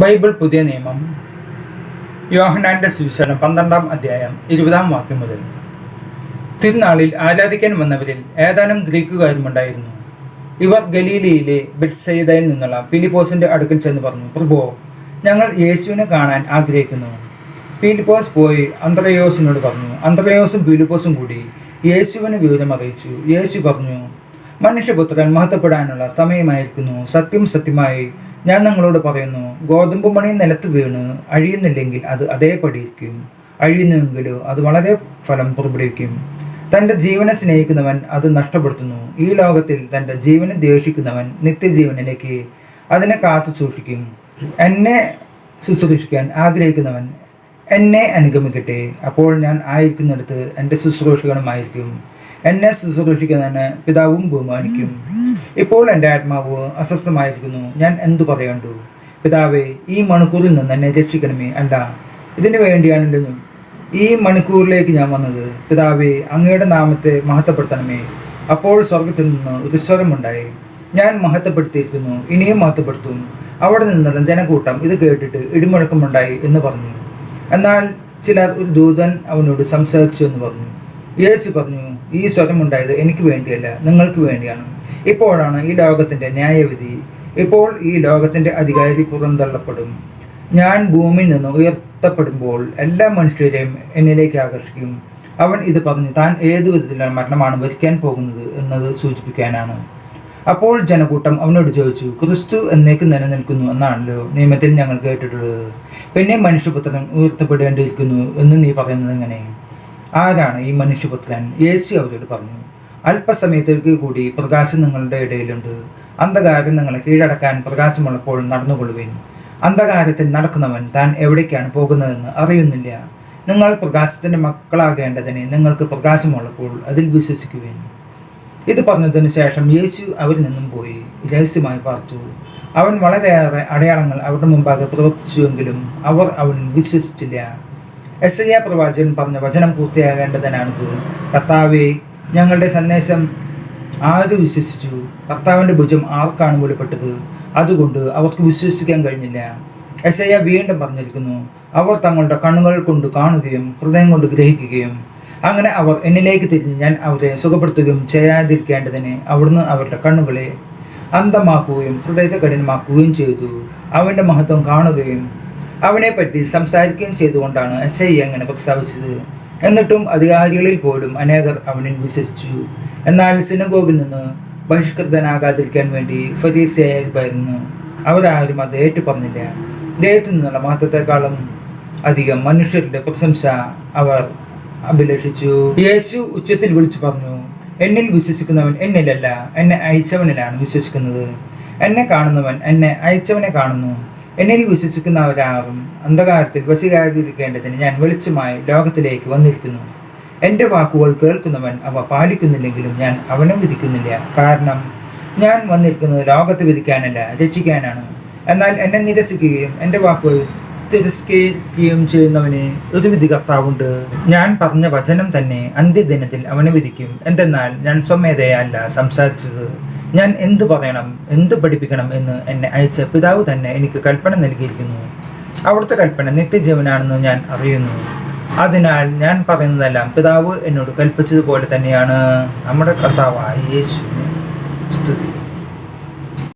Bible പുതിയ നിയമം. യോഹനാന്റെ സുവിശേഷം പന്ത്രണ്ടാം അധ്യായം ഇരുപതാം വാക്യം മുതൽ. തിരുനാളിൽ ആരാധിക്കാൻ വന്നവരിൽ ഏതാനും ഗ്രീക്കുകാരുമുണ്ടായിരുന്നു ഇവർ ഗലീലയിലെ ബെറ്റ്സൈദയിൽ നിന്നുള്ള പീലിപ്പോസിന്റെ അടുക്കൽ ചെന്ന് പറഞ്ഞു പ്രഭോ ഞങ്ങൾ യേശുവിനെ കാണാൻ ആഗ്രഹിക്കുന്നു. പീലിപ്പോസ് പോയി അന്ത്രയോസിനോട് പറഞ്ഞു അന്ത്രയോസും പീലിപ്പോസും കൂടി യേശുവിന് വിവരം അറിയിച്ചു. യേശു പറഞ്ഞു മനുഷ്യപുത്രൻ മഹത്വപ്പെടാനുള്ള സമയമായിരിക്കുന്നു. സത്യം സത്യമായി ഞാൻ നിങ്ങളോട് പറയുന്നു ഗോതമ്പ് മണി നിലത്ത് വീണ് അഴിയുന്നില്ലെങ്കിൽ അത് അതേപടി ഇരിക്കും അഴിയുന്നുവെങ്കിലോ അത് വളരെ ഫലം പുറപ്പെടുവിക്കും. തന്റെ ജീവനെ സ്നേഹിക്കുന്നവൻ അത് നഷ്ടപ്പെടുത്തുന്നു. ഈ ലോകത്തിൽ തന്റെ ജീവനെ ദേഷിക്കുന്നവൻ നിത്യജീവനിലേക്ക് അതിനെ കാത്തു സൂക്ഷിക്കും. എന്നെ ശുശ്രൂഷിക്കാൻ ആഗ്രഹിക്കുന്നവൻ എന്നെ അനുഗമിക്കട്ടെ. അപ്പോൾ ഞാൻ ആയിരിക്കുന്നിടത്ത് എന്റെ ശുശ്രൂഷകനുമായിരിക്കും. എന്നെ ശുശ്രൂഷിക്കുന്നതിന് പിതാവും ബഹുമാനിക്കും. ഇപ്പോൾ എന്റെ ആത്മാവ് അസ്വസ്ഥമായിരിക്കുന്നു. ഞാൻ എന്തു പറയണ്ടു? പിതാവേ ഈ മണിക്കൂറിൽ നിന്ന് എന്നെ രക്ഷിക്കണമേ. അല്ല ഇതിനു വേണ്ടിയാണല്ലോ ഈ മണിക്കൂറിലേക്ക് ഞാൻ വന്നത്. പിതാവേ അങ്ങയുടെ നാമത്തെ മഹത്വപ്പെടുത്തണമേ. അപ്പോൾ സ്വർഗത്തിൽ നിന്ന് ഒരു സ്വരമുണ്ടായി. ഞാൻ മഹത്വപ്പെടുത്തിയിരിക്കുന്നു ഇനിയും മഹത്വപ്പെടുത്തും. അവിടെ നിന്നുള്ള ജനക്കൂട്ടം ഇത് കേട്ടിട്ട് ഇടിമുഴക്കമുണ്ടായി എന്ന് പറഞ്ഞു. എന്നാൽ ചിലർ ഒരു ദൂതൻ അവനോട് സംസാരിച്ചു എന്ന് പറഞ്ഞു. യേശു പറഞ്ഞു ഈ സ്വരമുണ്ടായത് എനിക്ക് വേണ്ടിയല്ല നിങ്ങൾക്ക് വേണ്ടിയാണ്. ഇപ്പോഴാണ് ഈ ലോകത്തിന്റെ ന്യായവിധി. ഇപ്പോൾ ഈ ലോകത്തിന്റെ അധികാരി പുറന്തള്ളപ്പെടും. ഞാൻ ഭൂമിയിൽ നിന്ന് ഉയർത്തപ്പെടുമ്പോൾ എല്ലാ മനുഷ്യരെയും എന്നിലേക്ക് ആകർഷിക്കും. അവൻ ഇത് പറഞ്ഞു താൻ ഏതു വിധത്തിലുള്ള മരണമാണ് വരിക്കാൻ പോകുന്നത്? എന്നത് സൂചിപ്പിക്കാനാണ്. അപ്പോൾ ജനക്കൂട്ടം അവനോട് ചോദിച്ചു ക്രിസ്തു എന്നേക്ക് നിലനിൽക്കുന്നു എന്നാണല്ലോ നിയമത്തിൽ ഞങ്ങൾ കേട്ടിട്ടുള്ളത്. പിന്നെ മനുഷ്യപുത്രൻ ഉയർത്തപ്പെടേണ്ടിയിരിക്കുന്നു എന്ന് നീ പറയുന്നത് എങ്ങനെ? ആരാണ് ഈ മനുഷ്യപുത്രൻ? യേശു അവരോട് പറഞ്ഞു അല്പസമയത്തേക്ക് കൂടി പ്രകാശം നിങ്ങളുടെ ഇടയിലുണ്ട്. അന്ധകാരം നിങ്ങളെ കീഴടക്കാൻ പ്രകാശമുള്ളപ്പോൾ നടന്നുകൊള്ളുവിൻ. അന്ധകാരത്തിൽ നടക്കുന്നവൻ താൻ എവിടേക്കാണ് പോകുന്നതെന്ന് അറിയുന്നില്ല. നിങ്ങൾ പ്രകാശത്തിന്റെ മക്കളാകേണ്ടതിന് നിങ്ങൾക്ക് പ്രകാശമുള്ളപ്പോൾ അതിൽ വിശ്വസിക്കുവിൻ. ഇത് പറഞ്ഞതിന് ശേഷം യേശു അവരിൽ നിന്നും പോയി. രഹസ്യമായി പാർത്തു. അവൻ വളരെയേറെ അടയാളങ്ങൾ അവരുടെ മുമ്പാകെ പ്രവർത്തിച്ചുവെങ്കിലും അവർ അവൻ വിശ്വസിച്ചില്ല. എസ് ഐ പ്രവാചകൻ പറഞ്ഞ വചനം പൂർത്തിയാകേണ്ടതിനാണ് കർത്താവെ ഞങ്ങളുടെ സന്ദേശം ആര് വിശ്വസിച്ചു? കർത്താവിന്റെ ഭുജം ആർക്കാണ് വെളിപ്പെട്ടത്? അതുകൊണ്ട് അവർക്ക് വിശ്വസിക്കാൻ കഴിഞ്ഞില്ല. എസ് ഐ വീണ്ടും പറഞ്ഞിരിക്കുന്നു അവർ തങ്ങളുടെ കണ്ണുകൾ കൊണ്ട് കാണുകയും ഹൃദയം കൊണ്ട് ഗ്രഹിക്കുകയും അങ്ങനെ അവർ എന്നിലേക്ക് തിരിഞ്ഞ് ഞാൻ അവരെ സുഖപ്പെടുത്തുകയും ചെയ്യാതിരിക്കേണ്ടതിന് അവിടുന്ന് അവരുടെ കണ്ണുകളെ അന്ധമാക്കുകയും ഹൃദയത്തെ കഠിനമാക്കുകയും ചെയ്തു. അവന്റെ മഹത്വം കാണുകയും അവനെപ്പറ്റി സംസാരിക്കുകയും ചെയ്തുകൊണ്ടാണ് എസ് ഐ അങ്ങനെ പ്രസ്താവിച്ചത്. എന്നിട്ടും അധികാരികളിൽ പോലും അനേകർ അവനിൽ വിശ്വസിച്ചു. എന്നാൽ സിനഗോഗിൽ നിന്ന് ബഹിഷ്കൃതനാകാതിരിക്കാൻ വേണ്ടി ഫരീസയായിരുന്നു അവരാരും അത് ഏറ്റുപറഞ്ഞില്ല. ദൈവത്തിൽ നിന്നുള്ള മഹത്വത്തെക്കാളും അധികം മനുഷ്യരുടെ പ്രശംസ അവർ അഭിലഷിച്ചു. യേശു ഉച്ചത്തിൽ വിളിച്ചു പറഞ്ഞു എന്നിൽ വിശ്വസിക്കുന്നവൻ എന്നിലല്ല എന്നെ അയച്ചവനിലാണ് വിശ്വസിക്കുന്നത്. എന്നെ കാണുന്നവൻ എന്നെ അയച്ചവനെ കാണുന്നു. എന്നിൽ വിശ്വസിക്കുന്നവരാറും അന്ധകാരത്തിൽ വസിക്കാതിരിക്കേണ്ടതിന് ഞാൻ വെളിച്ചമായി ലോകത്തിലേക്ക് വന്നിരിക്കുന്നു. എന്റെ വാക്കുകൾ കേൾക്കുന്നവൻ അവ പാലിക്കുന്നില്ലെങ്കിലും ഞാൻ അവനെ വിധിക്കുന്നില്ല. കാരണം ഞാൻ വന്നിരിക്കുന്നത് ലോകത്ത് വിധിക്കാനല്ല രക്ഷിക്കാനാണ്. എന്നാൽ എന്നെ നിരസിക്കുകയും എന്റെ വാക്കുകൾ തിരസ്കരിക്കുകയും ചെയ്യുന്നവന് ഒരു വിധി കർത്താവുണ്ട് ഞാൻ പറഞ്ഞ വചനം തന്നെ അന്ത്യദിനത്തിൽ അവനെ വിധിക്കും. എന്തെന്നാൽ ഞാൻ സ്വമേധയല്ല സംസാരിച്ചത്. ഞാൻ എന്തു പറയണം? എന്തു പഠിപ്പിക്കണം എന്ന് എന്നെ അയച്ച പിതാവ് തന്നെ എനിക്ക് കൽപ്പന നൽകിയിരിക്കുന്നു. അവിടുത്തെ കൽപ്പന നിത്യജീവനാണെന്ന് ഞാൻ അറിയുന്നു. അതിനാൽ ഞാൻ പറയുന്നതെല്ലാം പിതാവ് എന്നോട് കൽപ്പിച്ചതുപോലെ തന്നെയാണ്. നമ്മുടെ കർത്താവായ യേശുവിനെ സ്തുതി.